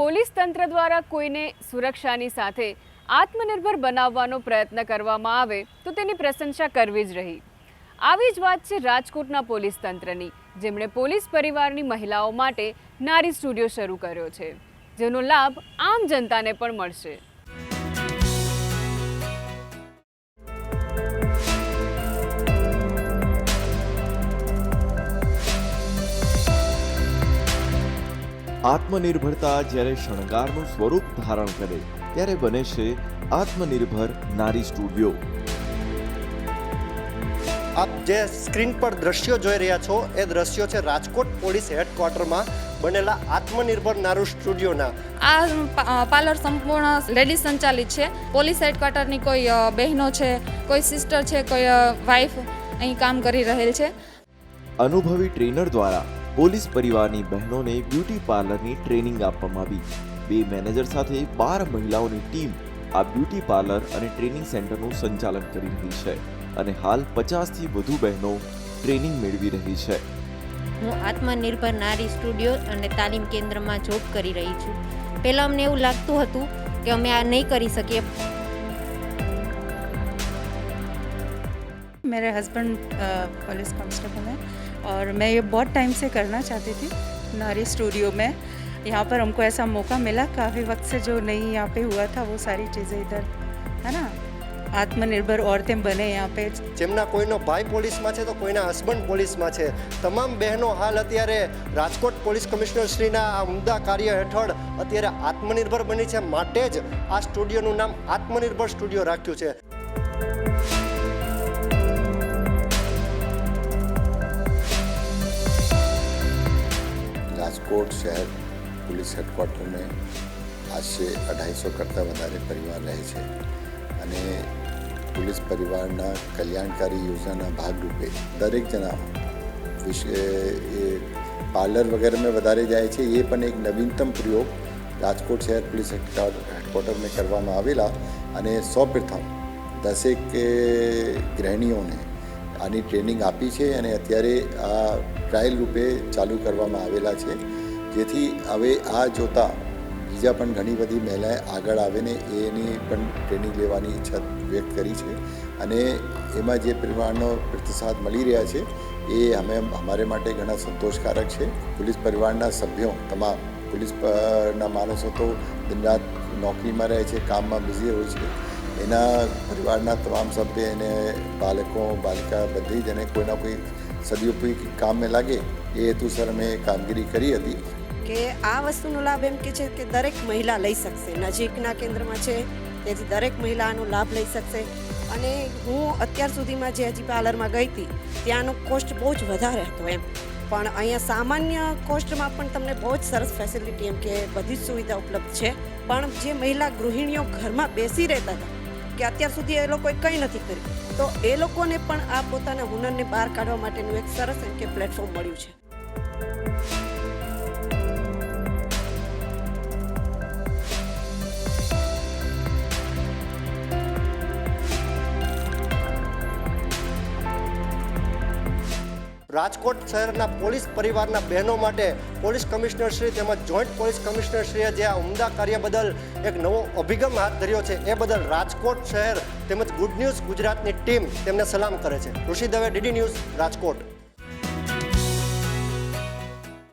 Police તંત્ર દ્વારા કોઈને સુરક્ષાની સાથે આત્મનિર્ભર બનાવવાનો પ્રયત્ન કરવામાં આવે તો તેની પ્રશંસા કરવી જ રહી. આવી જ વાત છે રાજકોટના પોલીસ તંત્રની, જેમણે પોલીસ પરિવારની મહિલાઓ માટે નારી સ્ટુડિયો શરૂ કર્યો છે, જેનો લાભ આમ જનતાને પણ મળશે. આત્મનિર્ભરતા જ્યારે શણગારનું સ્વરૂપ ધારણ કરે ત્યારે બને છે આત્મનિર્ભર નારી સ્ટુડિયો. આપ જે સ્ક્રીન પર દ્રશ્યો જોઈ રહ્યા છો એ દ્રશ્યો છે રાજકોટ પોલીસ હેડક્વાર્ટરમાં બનેલા આત્મનિર્ભર નારું સ્ટુડિયોના. આ પાર્લર સંપૂર્ણ લેડીઝ સંચાલિત છે. પોલીસ હેડક્વાર્ટરની કોઈ બહેનો છે કોઈ સિસ્ટર છે કોઈ વાઈફ અહીં કામ કરી રહેલ છે. અનુભવી ટ્રેનર દ્વારા પોલીસ પરિવારની બહેનોને બ્યુટી પાર્લરની ટ્રેનિંગ આપવામાં આવી બે મેનેજર સાથે બાર મહિલાઓની ટીમ આ બ્યુટી પાર્લર અને ટ્રેનિંગ સેન્ટરનું સંચાલન કરી રહી છે અને હાલ પચાસથી વધુ બહેનો ટ્રેનિંગ મેળવી રહી છે હું આત્મનિર્ભર નારી સ્ટુડિયો અને તાલીમ કેન્દ્રમાં જોબ કરી રહી છું પહેલાં અમને એવું લાગતું હતું કે અમે આ નહીં કરી શકીએ मेरे हस्बैंड पुलिस कांस्टेबल हैं और मैं ये बहुत टाइम से करना चाहती थी नारी स्टूडियो में यहाँ पर हमको ऐसा मौका मिला काफ़ी वक्त से जो नहीं यहाँ पे हुआ था वो सारी चीज़ें इधर है ना आत्मनिर्भर औरतें बने यहाँ पे જેમના કોઈનો ભાઈ પોલીસમાં છે તો કોઈના હસબન્ડ પોલીસમાં છે તમામ બહેનો હાલ અત્યારે રાજકોટ પોલીસ કમિશનર શ્રીના આ ઉમદા કાર્ય હેઠળ અત્યારે આત્મનિર્ભર બની છે માટે જ આ સ્ટુડિયોનું નામ આત્મનિર્ભર સ્ટુડિયો રાખ્યું છે રાજકોટ શહેર પોલીસ હેડક્વાર્ટરને આશરે અઢાઈસો કરતાં વધારે પરિવાર રહે છે અને પોલીસ પરિવારના કલ્યાણકારી યોજનાના ભાગરૂપે દરેક જણા વિશે એ પાર્લર વગેરેમાં વધારે જાય છે. એ પણ એક નવીનતમ પ્રયોગ રાજકોટ શહેર પોલીસ હેડક્વાર્ટરને કરવામાં આવેલા અને સૌ પ્રથમ દસેક ગૃહિણીઓને આની ટ્રેનિંગ આપી છે અને અત્યારે આ ટ્રાયલ રૂપે ચાલુ કરવામાં આવેલા છે. જેથી હવે આ જોતા બીજા પણ ઘણી બધી મહિલાએ આગળ આવે ને એની પણ ટ્રેનિંગ લેવાની ઈચ્છા વ્યક્ત કરી છે અને એમાં જે પરિવારનો પ્રતિસાદ મળી રહ્યા છે એ અમે અમારે માટે ઘણા સંતોષકારક છે. પોલીસ પરિવારના સભ્યો તમામ પોલીસના માણસો તો દિનરાત નોકરીમાં રહે છે, કામમાં બિઝી હોય છે. એના પરિવારના તમામ સભ્ય એને બાળકો બાલિકા બધી જ અને કોઈના કોઈ સદુપયોગી કામે લાગે, એ હેતુસર અમે કામગીરી કરી હતી. કે આ વસ્તુનો લાભ એમ કે છે કે દરેક મહિલા લઈ શકશે. નજીકના કેન્દ્રમાં છે, તેથી દરેક મહિલા આનો લાભ લઈ શકશે. અને હું અત્યાર સુધીમાં જે હજી પાર્લરમાં ગઈ હતી, ત્યાંનો કોસ્ટ બહુ જ વધારે હતો એમ. પણ અહીંયા સામાન્ય કોસ્ટમાં પણ તમને બહુ જ સરસ ફેસિલિટી એમ કે બધી જ સુવિધા ઉપલબ્ધ છે. પણ જે મહિલા ગૃહિણીઓ ઘરમાં બેસી રહેતા હતા કે અત્યાર સુધી એ લોકોએ કંઈ નથી કર્યું. તો એ લોકોને પણ આ પોતાના હુનરને બહાર કાઢવા માટેનું એક સરસ એમ કે પ્લેટફોર્મ મળ્યું છે. રાજકોટ શહેરના પોલીસ પરિવારના બહેનો માટે પોલીસ કમિશનર શ્રી તેમજ જોઈન્ટ પોલીસ કમિશનર શ્રીએ જે આ ઉમદા કાર્ય બદલ એક નવો અભિગમ હાથ ધર્યો છે, એ બદલ રાજકોટ શહેર તેમજ ગુડ ન્યૂઝ ગુજરાતની ટીમ તેમને સલામ કરે છે. Rishi Dave, DD news Rajkot.